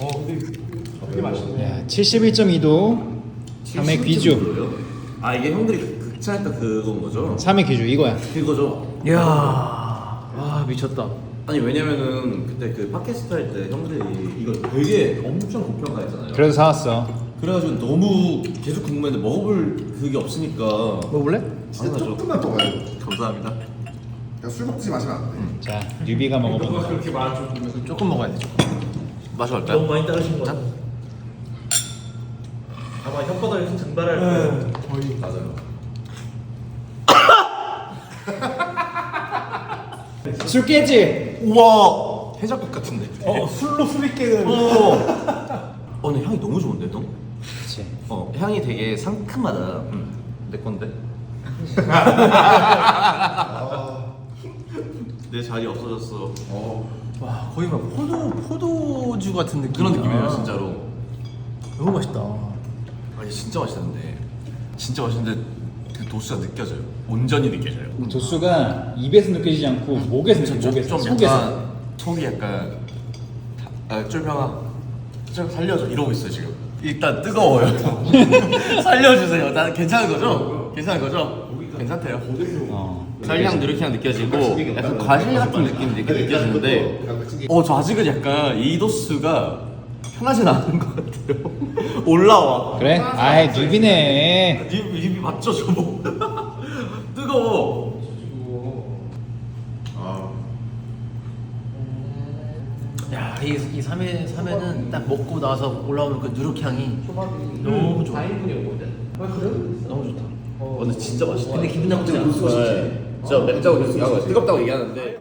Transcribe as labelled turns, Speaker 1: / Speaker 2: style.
Speaker 1: 어 근데 되게 맛있네.
Speaker 2: 야, 71.2도 3의 귀주.
Speaker 3: 아 이게 형들이 극찬했던 그건 거죠?
Speaker 2: 3의 귀주 이거야.
Speaker 3: 그거죠.
Speaker 4: 이야 와 미쳤다
Speaker 3: 아니 왜냐면은 그때 그 팟캐스트 할 때 형들이 이걸 되게 엄청 고평가했잖아요.
Speaker 2: 그래서 사왔어.
Speaker 3: 그래가지고 너무 계속 궁금했는데 먹어볼 그게 없으니까
Speaker 4: 먹어볼래?
Speaker 5: 진짜
Speaker 3: 당연하죠.
Speaker 5: 조금만 더 가요.
Speaker 3: 감사합니다.
Speaker 5: 그냥 술 먹지 마시면 안 돼.
Speaker 2: 자, 뉴비가 거.
Speaker 1: 그렇게 정도면
Speaker 4: 조금 먹어야 돼 조금
Speaker 3: 맛이 어떨까요?
Speaker 6: 너무 많이 따르신 거 같아. 아마 혓바닥에서 증발할 거예요.
Speaker 1: 거의
Speaker 3: 맞아요.
Speaker 2: 술 깨지?
Speaker 3: 우와 해장국 같은데.
Speaker 1: 어 술로 술이 깨는.
Speaker 3: 어. 어, 근데 향이 너무 좋은데, 너?
Speaker 2: 그치.
Speaker 3: 어, 향이 되게 상큼하다. 음, 내 건데. 내 자리 없어졌어.
Speaker 4: 와 거의 막 포도 포도주 같은 느낌
Speaker 3: 그런 느낌이에요, 진짜로.
Speaker 4: 너무 맛있다
Speaker 3: 아, 이게 진짜 맛있는데. 진짜 맛있는데 그 도수가 느껴져요. 온전히 느껴져요.
Speaker 2: 도수가 입에서 느껴지지 않고 목에서 느껴져. 목에서.
Speaker 3: 좀
Speaker 2: 속에서.
Speaker 3: 약간 속이 약간 아, 쫄병아 좀 살려줘 이러고 있어요 지금. 일단 뜨거워요. 살려주세요. 나 괜찮은 거죠? 괜찮은 거죠? 괜찮대요.
Speaker 2: 어.
Speaker 3: 설량 누룩향 느껴지고 약간 과실 같은 느낌 이렇게 느껴지는데 어 저 아직은 약간 이 도수가 편하진 않은 것 같아요 올라와
Speaker 2: 그래? 아이, 뉴비네.
Speaker 3: 입, 입이 맞죠 저거 뜨거워
Speaker 4: 야 이 이 삼회 삼회는 딱 먹고 나서 올라오는 그 누룩향이 너무 좋아
Speaker 1: 4인분이었거든. 아 그래?
Speaker 4: 너무 좋다
Speaker 3: 어, 근데 진짜 맛있다.
Speaker 4: 근데 기분 나쁘지 않아.
Speaker 3: 저 맥주하고 계속 뜨겁다고 얘기하는데